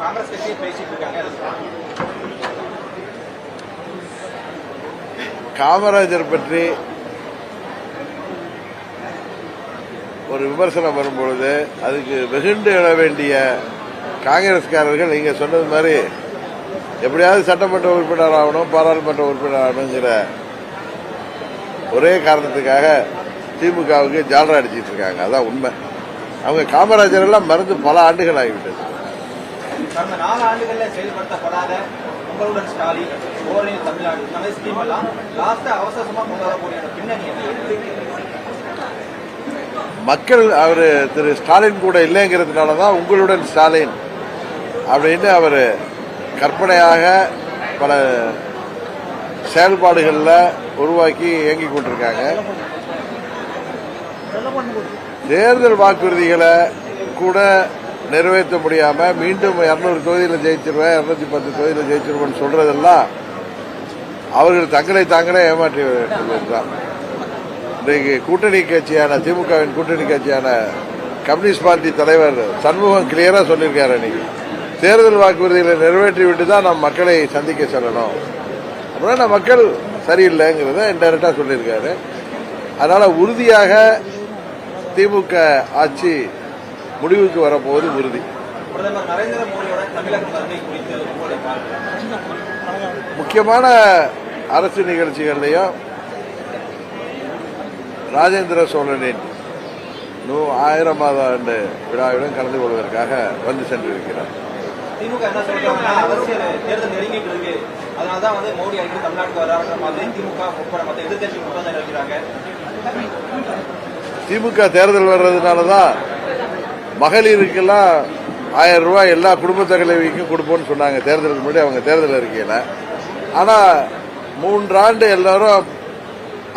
காங்கிரஸ் கட்சியை பேசிட்டு இருக்காங்க. காமராஜர் பற்றி ஒரு விமர்சனம் வரும்பொழுது அதுக்கு வெகுண்டு எழ வேண்டிய காங்கிரஸ்காரர்கள் நீங்க சொன்னது மாதிரி எப்படியாவது சட்டமன்ற உறுப்பினர் ஆகணும் பாராளுமன்ற உறுப்பினர் ஆகணுங்கிற ஒரே காரணத்துக்காக திமுகவுக்கு ஜாலரா அடிச்சிட்டு இருக்காங்க. அதான் உண்மை. அவங்க காமராஜர் எல்லாம் மறந்து பல ஆண்டுகள் ஆகிவிட்டது. கடந்த நாலு ஆண்டுகள்ல செயல்படுத்தப்படாத உங்களுடன் ஸ்டாலின் ஓரணி தமிழ்நாடு மாதிரி ஸ்கீம் எல்லாம் லாஸ்டா அவசரமா கொண்டு வரக்கூடிய அந்த பின்னணி? மக்கள் அவர் திரு ஸ்டாலின் கூட இல்லைங்கிறதுனால தான் உங்களுடன் ஸ்டாலின் அப்படின்னு அவர் கற்பனையாக பல செயல்பாடுகளில் உருவாக்கி இயங்கிக் கொண்டிருக்காங்க தேர்தல் வாக்குறுதிகளை கூட நிறைவேற்ற முடியாமல் மீண்டும் இரநூறு தொகுதியில் ஜெயிச்சிருவேன் இரநூத்தி பத்து தொகுதியில் ஜெயிச்சிருவேன் சொல்றதெல்லாம் அவர்கள் தங்களை தாங்களே ஏமாற்றி கொள்வதுதான் இன்றைக்கு கூட்டணி கட்சியான திமுகவின் கூட்டணி கட்சியான கம்யூனிஸ்ட் பார்ட்டி தலைவர் சண்முகம் கிளியரா சொல்லியிருக்காரு இன்னைக்கு தேர்தல் வாக்குறுதிகளை நிறைவேற்றி விட்டு தான் நம் மக்களை சந்திக்க செல்லணும். அப்படின்னா மக்கள் சரியில்லைங்கிறத இன்டெரக்டா சொல்லியிருக்காரு. அதனால உறுதியாக திமுக ஆட்சி முடிவுக்கு வரப்போவது உறுதி. முக்கியமான அரசு நிகழ்ச்சிகள்லையும் ராஜேந்திர சோழனின் நூ ஆயிரமாவது ஆண்டு விழாவிலும் கலந்து கொள்வதற்காக வந்து சென்றிருக்கிறார். திமுக என்ன சொல்றாங்கன்னா அரசியல் தேர்தல் நெருங்கிட்டு இருக்கு. அதனாலதான் வந்து மோடி அடிக்கடி தமிழ்நாட்டுக்கு வராருன்ற மாதிரி திமுக உட்பட மற்ற எதிர்கட்சி குற்றம் வைக்கிறாங்க திமுக தேர்தல் வர்றதுனால தான் மகளிருக்கெல்லாம் ஆயிரம் ரூபாய் எல்லா குடும்ப தலைவிக்கும் கொடுப்போம்னு சொன்னாங்க. தேர்தலுக்கு முன்னாடி அவங்க தேர்தல் அறிக்கையில். ஆனால் மூன்றாண்டு எல்லாரும்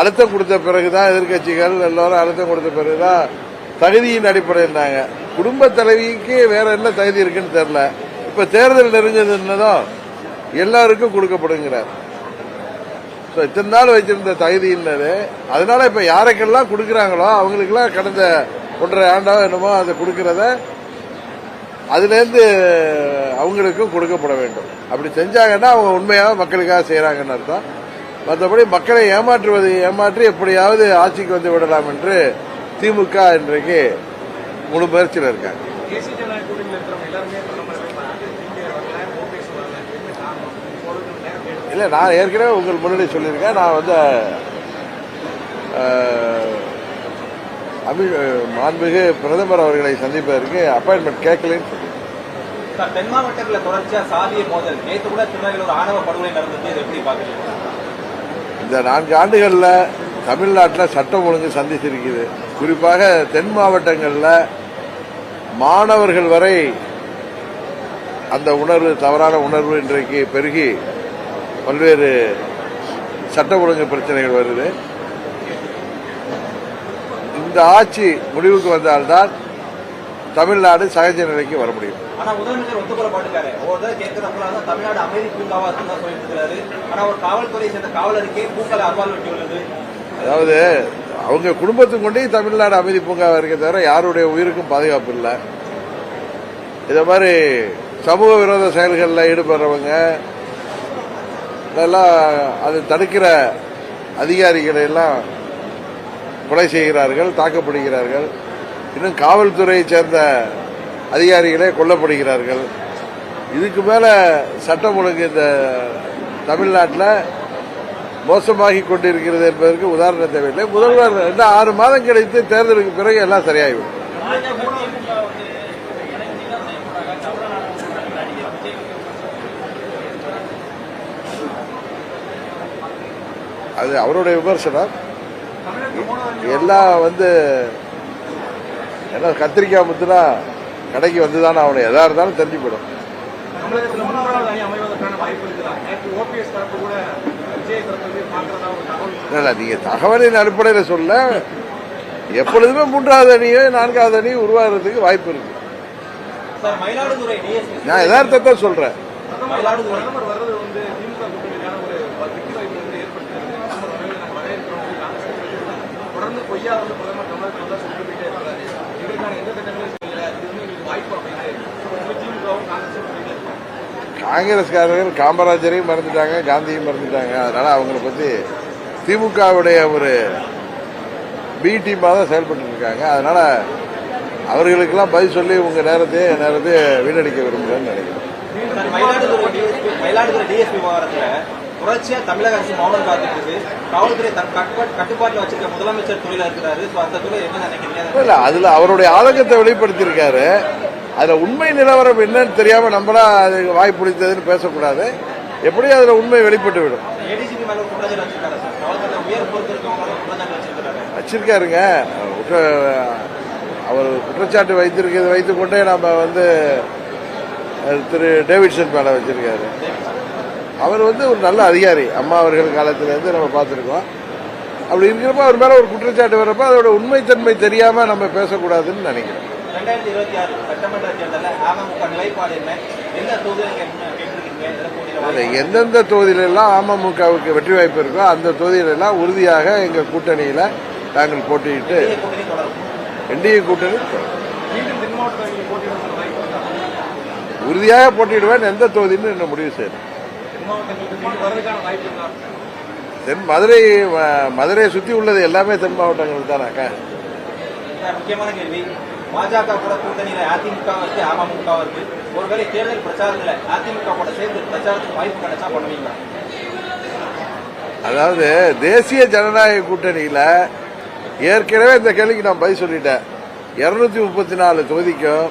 அழுத்தம் கொடுத்த பிறகுதான் எதிர்க்கட்சிகள் எல்லாரும் அழுத்தம் கொடுத்த பிறகுதான் தகுதியின் அடிப்படையில்னாங்க குடும்ப தலைவிக்கு வேற என்ன தகுதி இருக்குன்னு தெரில இப்போ தேர்தல் நெருஞ்சதுன்னதும் எல்லாருக்கும் கொடுக்கப்படுங்கிறார். ஸோ இத்தனை நாள் வச்சிருந்த தகுதியினது அதனால இப்போ யாருக்கெல்லாம் கொடுக்குறாங்களோ அவங்களுக்கெல்லாம் கடந்த ஒன்றரை ஆண்டோ என்னமோ அதை கொடுக்கறத அதுலேருந்து அவங்களுக்கும் கொடுக்கப்பட வேண்டும். அப்படி செஞ்சாங்கன்னா அவங்க உண்மையாக மக்களுக்காக செய்கிறாங்கன்னு அர்த்தம். மற்றபடி மக்களை ஏமாற்றுவது ஏமாற்றி எப்படியாவது ஆட்சிக்கு வந்து விடலாம் என்று திமுக இன்றைக்கு முழு முயற்சியில் இருக்காங்க. இல்லை நான் ஏற்கனவே உங்கள் முன்னாடி சொல்லியிருக்கேன். நான் வந்து அமி மாண்புமிகு பிரதமர் அவர்களை சந்திப்பதற்கு அப்பாயின்மெண்ட் கேட்கலன்னு சொல்லியிருக்கேன் சார், தென் மாவட்டங்களில் தொடர்ச்சியா சாதிய மோதல். நேற்று கூட திருநெல்வேலியில் ஒரு ஆணவ படுகொலை நடந்தது. இதை எப்படி பாக்குறீங்க இந்த நான்கு ஆண்டுகளில் தமிழ்நாட்டில் சட்டம் ஒழுங்கு சந்திச்சிருக்குது குறிப்பாக தென் மாவட்டங்களில் மாணவர்கள் வரை அந்த உணர்வு தவறான உணர்வு இன்றைக்கு பெருகி பல்வேறு சட்ட ஒழுங்கு பிரச்சனைகள் வருது. இந்த ஆட்சி முடிவுக்கு வந்தால்தான் தமிழ்நாடு சகஜ நிலைக்கு வர முடியும். அதாவது அவங்க குடும்பத்துக்கு கொண்டே தமிழ்நாடு அமைதி பூங்காவா இருக்க தவிர யாருடைய உயிருக்கும் பாதுகாப்பு இல்லை. இத மாதிரி சமூக விரோத செயல்களில் ஈடுபடுறவங்க இதெல்லாம் அதை தடுக்கிற அதிகாரிகளை எல்லாம் கொலை செய்கிறார்கள் தாக்கப்படுகிறார்கள். இன்னும் காவல்துறையை சேர்ந்த அதிகாரிகளே கொல்லப்படுகிறார்கள். இதுக்கு மேலே சட்டம் ஒழுங்கு இந்த தமிழ்நாட்டில் மோசமாகி கொண்டிருக்கிறது என்பதற்கு உதாரணம் தேவையில்லை முதல்வர் இன்னும் ஆறு மாதம் கிடைத்து தேர்தலுக்கு பிறகு எல்லாம் சரியாகிவிடும். அது அவருடைய விமர்சனம். எல்லாம் வந்து என்ன கத்திரிக்காய் முத்துனா கடைக்கு வந்துதானே அவனை எதா இருந்தாலும் தெரிஞ்சு போயிடும் இல்ல, இல்ல, நீங்க தகவலின் அடிப்படையில் சொல்ல எப்பொழுதுமே மூன்றாவது அணியோ நான்காவது அணி உருவாகிறதுக்கு வாய்ப்பு இருக்கு. சார் மயிலாடுதுறை டிஎஸ்பி நான் யதார்த்தத்தை சொல்றேன் மயிலாடுதுறை பிரதமர் வர்றது வந்து திமுக கூட்டணிக்கான ஒரு வெற்றி வாய்ப்பு வந்து ஏற்படுத்துகிறது பிரதமர் வரவேற்பு நம்ம வரவேற்கிறோம் காங்கிரஸ் கட்சி தொடர்ந்து பொய்யா வந்து பிரதமர் தமிழகத்தில் வந்து சொல்லிட்டு போயிட்டே இருக்காரு. இதற்கான எந்த திட்டங்களும் செய்யல. இது வாய்ப்பு அப்படின்னு திமுகவும் காங்கிரஸும் காங்கிரஸ்காரர்கள் காமராஜரையும் மறந்துட்டாங்க காந்தியும் மறந்துட்டாங்க. அதனால அவங்கள பத்தி திமுகவுடைய ஒரு பி டீமாக தான் செயல்பட்டு இருக்காங்க. அதனால அவர்களுக்கெல்லாம் பதில் சொல்லி உங்க நேரத்தையே என் நேரத்தையே வீணடிக்க விரும்புகிறேன்னு நினைக்கிறேன். மயிலாடுதுறை டிஎஸ்பி விவகாரத்துல தொடர்ச்சியா தமிழக அரசு மௌனம் காத்துட்டு இருக்கு. காவல்துறை தன் கட்டுப்பாட்டு கட்டுப்பாட்டுல வச்சிருக்க முதலமைச்சர் துறையில இருக்கிறாரு. சோ அந்த துறை என்ன நினைக்கிறீங்க? இல்ல அதுல அவருடைய ஆதங்கத்தை வெளிப்படுத்தியிருக்காரு. அதுல உண்மை நிலவரம் என்னன்னு தெரியாம நம்மளா அது வாய் பிடித்ததுன்னு பேசக்கூடாது. எப்படியும் அதுல உண்மை வெளிப்பட்டு விடும். வச்சிருக்காருங்க. அவர் குற்றச்சாட்டு வைத்திருக்கிறது வைத்துக்கொண்டே நம்ம வந்து திரு டேவிட்சன் மேல வச்சிருக்காரு. அவர் வந்து ஒரு நல்ல அதிகாரி. அம்மா அவர்கள் காலத்துல இருந்து நம்ம பார்த்திருக்கோம். அப்படி இருக்கிறப்ப அவர் மேல ஒரு குற்றச்சாட்டு வர்றப்ப அதோட உண்மைத்தன்மை தெரியாம நம்ம பேசக்கூடாதுன்னு நினைக்கிறேன் ரெண்டாயிரத்தி இருபத்தி ஆறு சட்டமன்ற தேர்தலில் அமமுக நிலைப்பாடு என்ன? எந்த தொகுதியில் கேட்டிருக்கீங்க? எந்த போட்டியில இல்ல, எந்தெந்த தொகுதியிலெல்லாம் அமமுகவுக்கு வெற்றி வாய்ப்பு இருக்கோ அந்த தொகுதியிலெல்லாம் உறுதியாக எங்க கூட்டணியில நாங்கள் போட்டியிட்டு என்டிஏ கூட்டணி? உறுதியாக போட்டியிடுவேன் எந்த தொகுதின்னு இன்னும் முடிவு செய்யணும். தென் மதுரை மதுரையை சுத்தி உள்ளது எல்லாமே தென் மாவட்டங்கள் தானாக்கா முக்கியமான கேள்வி. பாஜக கூட கூட்டணியில அதிமுக இருக்கு அமமுக இருக்கு. ஒருவேளை தேர்தல் பிரச்சாரத்துல அதிமுக கூட சேர்ந்து பிரச்சாரத்துக்கு வாய்ப்பு கிடைச்சா பண்ணுவீங்களா? அதாவது தேசிய ஜனநாயக கூட்டணியில ஏற்கனவே இந்த கேள்விக்கு நான் பதில் சொல்லிட்டேன். இருநூத்தி முப்பத்தி நாலு தொகுதிக்கும்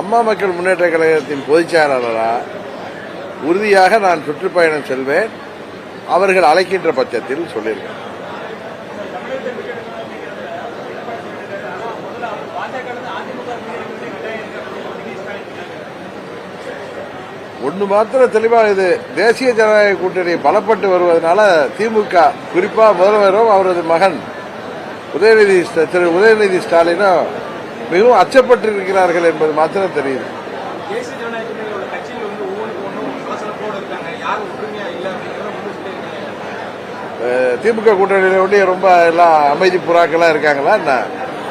அம்மா மக்கள் முன்னேற்ற கழகத்தின் பொதுச் செயலாளரா உறுதியாக நான் சுற்றுப்பயணம் செல்வேன். அவர்கள் அழைக்கின்ற பட்சத்தில் சொல்லியிருக்கேன். ஒன்று மாத்திரம் தெளிவாக இது தேசிய ஜனநாயக கூட்டணி பலப்பட்டு வருவதனால திமுக குறிப்பாக முதல்வரும் அவரது மகன் உதயநிதி திரு உதயநிதி ஸ்டாலினும் மிகவும் அச்சப்பட்டிருக்கிறார்கள் என்பது மாத்திரம் தெரியுது. திமுக கூட்டணியில ஒட்டி ரொம்ப எல்லாம் அமைதி புறாக்கெல்லாம் இருக்காங்களா? என்ன?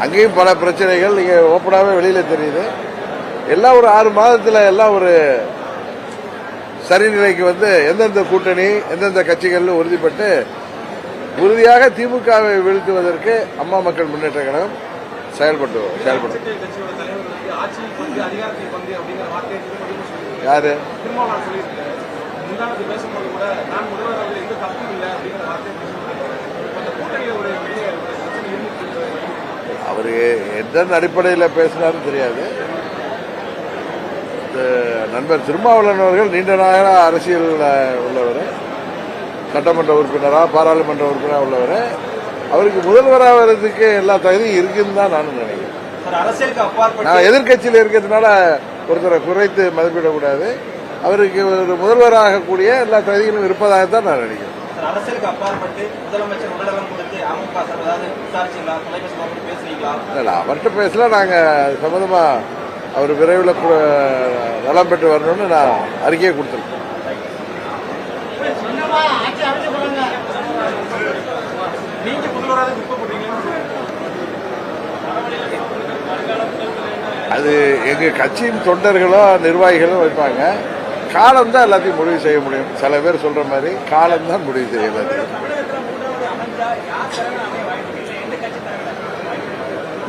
அங்கேயும் பல பிரச்சனைகள். இங்க ஓப்பனாவே வெளியில தெரியுது. எல்லாம் ஒரு ஆறு மாதத்துல எல்லாம் ஒரு சரிநிலைக்கு வந்து எந்தெந்த கூட்டணி எந்தெந்த கட்சிகள்னு உறுதிப்பட்டு உறுதியாக திமுகவை வீழ்த்துவதற்கு அம்மா மக்கள் முன்னேற்ற கழகம் செயல்பட்டு செயல்படும். யாரு? முந்தானத்து பேசும்போது கூட நான் முதல்வர் அவர்கள் எந்த தப்பும் இல்லை அப்படிங்கிற இருந்துச்சு அவரு எந்த அடிப்படையில் பேசினாரும் தெரியாது. நண்பர் திருமாவளவன் அவர்கள் நீண்ட நாள அரசியல் உள்ளவர். சட்டமன்ற உறுப்பினரா பாராளுமன்ற உறுப்பினரா உள்ளவர். அவருக்கு முதல்வராகிறதுக்கு எல்லா தகுதியும் இருக்குன்னு தான் நானும் நினைக்கிறேன். நான் எதிர்க்கட்சியில் இருக்கிறதுனால ஒருத்தரை குறைத்து மதிப்பிடக்கூடாது. அவருக்கு ஒரு முதல்வராகக்கூடிய எல்லா தகுதிகளும் இருப்பதாகத்தான் நான் நினைக்கிறேன். அரசியலுக்கு அப்பாற்பட்டு முதலமைச்சர் உடலகம் கொடுத்து அமமுக சார் ஏதாவது விசாரிச்சீங்களா? தொலைபேசி மூலம் பேசுறீங்களா? இல்ல அவர்கிட்ட பேசல. நாங்க அது சம்பந்தமா அவர் விரைவில் நலம் பெற்று வரணும்னு நான் அறிக்கையை கொடுத்துருக்கேன். அது எங்க கட்சியின் தொண்டர்களும் நிர்வாகிகளும் வைப்பாங்க. காலம் தான் எல்லாத்தையும் முடிவு செய்ய முடியும். சில பேர் சொல்ற மாதிரி காலம் தான் முடிவு செய்ய எல்லாத்தையும்.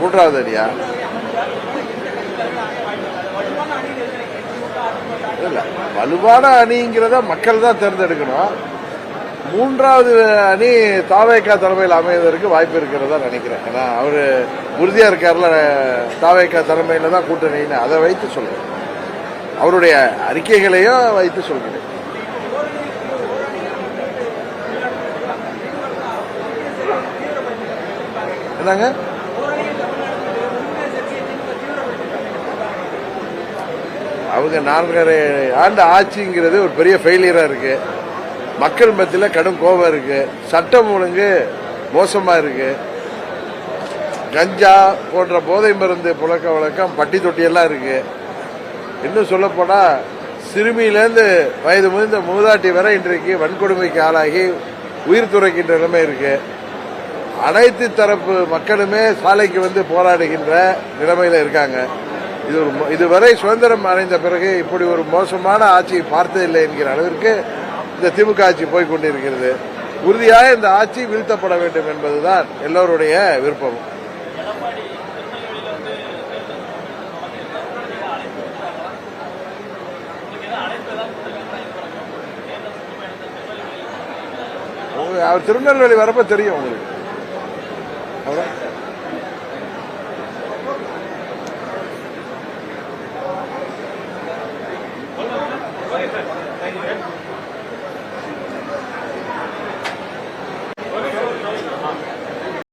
மூன்றாவது அடியா? இல்லை வலுவான அணிங்கிறத மக்கள் தான் தேர்ந்தெடுக்கணும். மூன்றாவது அணி தாவேக்கா தலைமையில் அமைவதற்கு வாய்ப்பு இருக்கிறதா நினைக்கிறேன். ஏன்னா அவரு உறுதியா இருக்காருல தாவேக்கா தலைமையில தான் கூட்டணின்னு. அதை வைத்து சொல்றேன். அவருடைய அறிக்கைகளையும் வைத்து சொல்கிறேன். என்னங்க? அவங்க நான்கரை ஆண்டு ஆட்சிங்கிறது ஒரு பெரிய ஃபெயிலியரா இருக்கு. மக்கள் மத்தியில் கடும் கோபம் இருக்கு. சட்டம் ஒழுங்கு மோசமா இருக்கு. கஞ்சா போன்ற போதை மருந்து புழக்க வழக்கம் பட்டி தொட்டியெல்லாம் இருக்கு. இன்னும் சொல்ல சிறுமியிலேருந்து வயது முதிர்ந்த மூதாட்டி வரை இன்றைக்கு வன்கொடுமைக்கு ஆளாகி உயிர் துறைக்கின்ற நிலைமை இருக்கு. அனைத்து தரப்பு மக்களுமே சாலைக்கு வந்து போராடுகின்ற நிலைமையில இருக்காங்க. இது ஒரு இதுவரை சுதந்திரம் அடைந்த பிறகு இப்படி ஒரு மோசமான ஆட்சியை பார்த்ததில்லை என்கிற அளவிற்கு இந்த திமுக ஆட்சி போய் கொண்டிருக்கிறது. உறுதியாக இந்த ஆட்சி வீழ்த்தப்பட வேண்டும் என்பதுதான் எல்லோருடைய விருப்பமும் அவர் திருநெல்வேலி வரப்ப தெரியும் உங்களுக்கு. அவ்வளோ